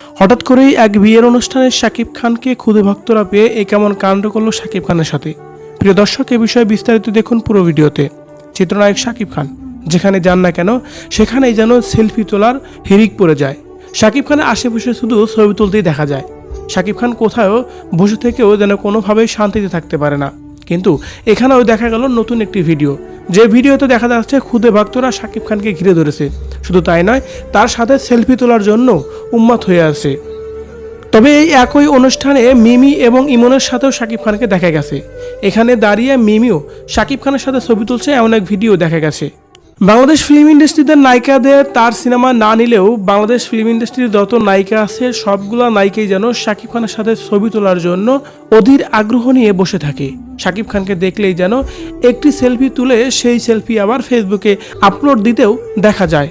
হঠাৎ করেই এক বিয়ের অনুষ্ঠানে শাকিব খানকে খুদে ভক্তরা পেয়ে এ কেমন কাণ্ড করল শাকিব খানের সাথে। প্রিয় দর্শক, এ বিষয়ে বিস্তারিত দেখুন পুরো ভিডিওতে। চিত্রনায়ক শাকিব খান, যেখানে যান না কেন, সেখানেই যেন সেলফি তোলার হিরিক পড়ে যায়। শাকিব খানের আশেপাশে শুধু ছবি তুলতেই দেখা যায়। শাকিব খান কোথাও বসে থেকেও যেন কোনোভাবেই শান্তিতে থাকতে পারে না। কিন্তু এখানেও দেখা গেল নতুন একটি ভিডিও। যে ভিডিওতে দেখা যাচ্ছে খুদে ভক্তরা শাকিব খানকে ঘিরে ধরেছে। শুধু তাই নয়, তার সাথে সেলফি তোলার জন্য উন্মাত হয়ে আছে। তবে এই একই অনুষ্ঠানে মিমি এবং ইমনের সাথেও শাকিব খানকে দেখা গেছে। এখানে দাঁড়িয়ে মিমিও শাকিব খানের সাথে ছবি তুলছে এমন এক ভিডিও দেখা গেছে। বাংলাদেশ ফিল্ম ইন্ডাস্ট্রিতে নায়িকাদের তার সিনেমা না নিলেও বাংলাদেশ ফিল্ম ইন্ডাস্ট্রির যত নায়িকা আছে, সবগুলা নায়িকাই যেন শাকিব খানের সাথে ছবি তোলার জন্য অধীর আগ্রহ নিয়ে বসে থাকে। শাকিব খানকে দেখলেই যেন একটি সেলফি তুলে সেই সেলফি আবার ফেসবুকে আপলোড দিতেও দেখা যায়।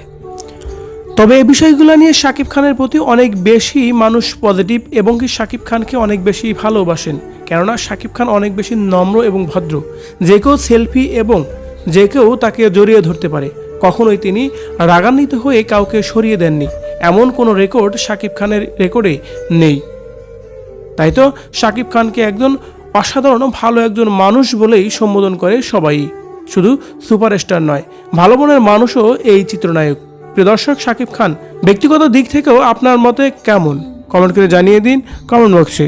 তবে এই বিষয়গুলো নিয়ে শাকিব খানের প্রতি অনেক বেশি মানুষ পজিটিভ এবং কি শাকিব খানকে অনেক বেশি ভালোবাসেন। কেননা শাকিব খান অনেক বেশি নম্র এবং ভদ্র। যে কেউ সেলফি এবং যে কেউ তাকে জড়িয়ে ধরতে পারে। কখনোই তিনি রাগান্বিত হয়ে কাউকে সরিয়ে দেননি। এমন কোনো রেকর্ড শাকিব খানের রেকর্ডে নেই। তাই তো শাকিব খানকে একজন অসাধারণ ভালো একজন মানুষ বলেই সম্বোধন করে সবাই। শুধু সুপারস্টার নয়, ভালো মনের মানুষও এই চিত্রনায়ক। প্রিয় দর্শক, শাকিব খান, ব্যক্তিগত দিক থেকেও আপনার মতে কেমন? কমেন্ট করে জানিয়ে দিন কমেন্ট বক্সে।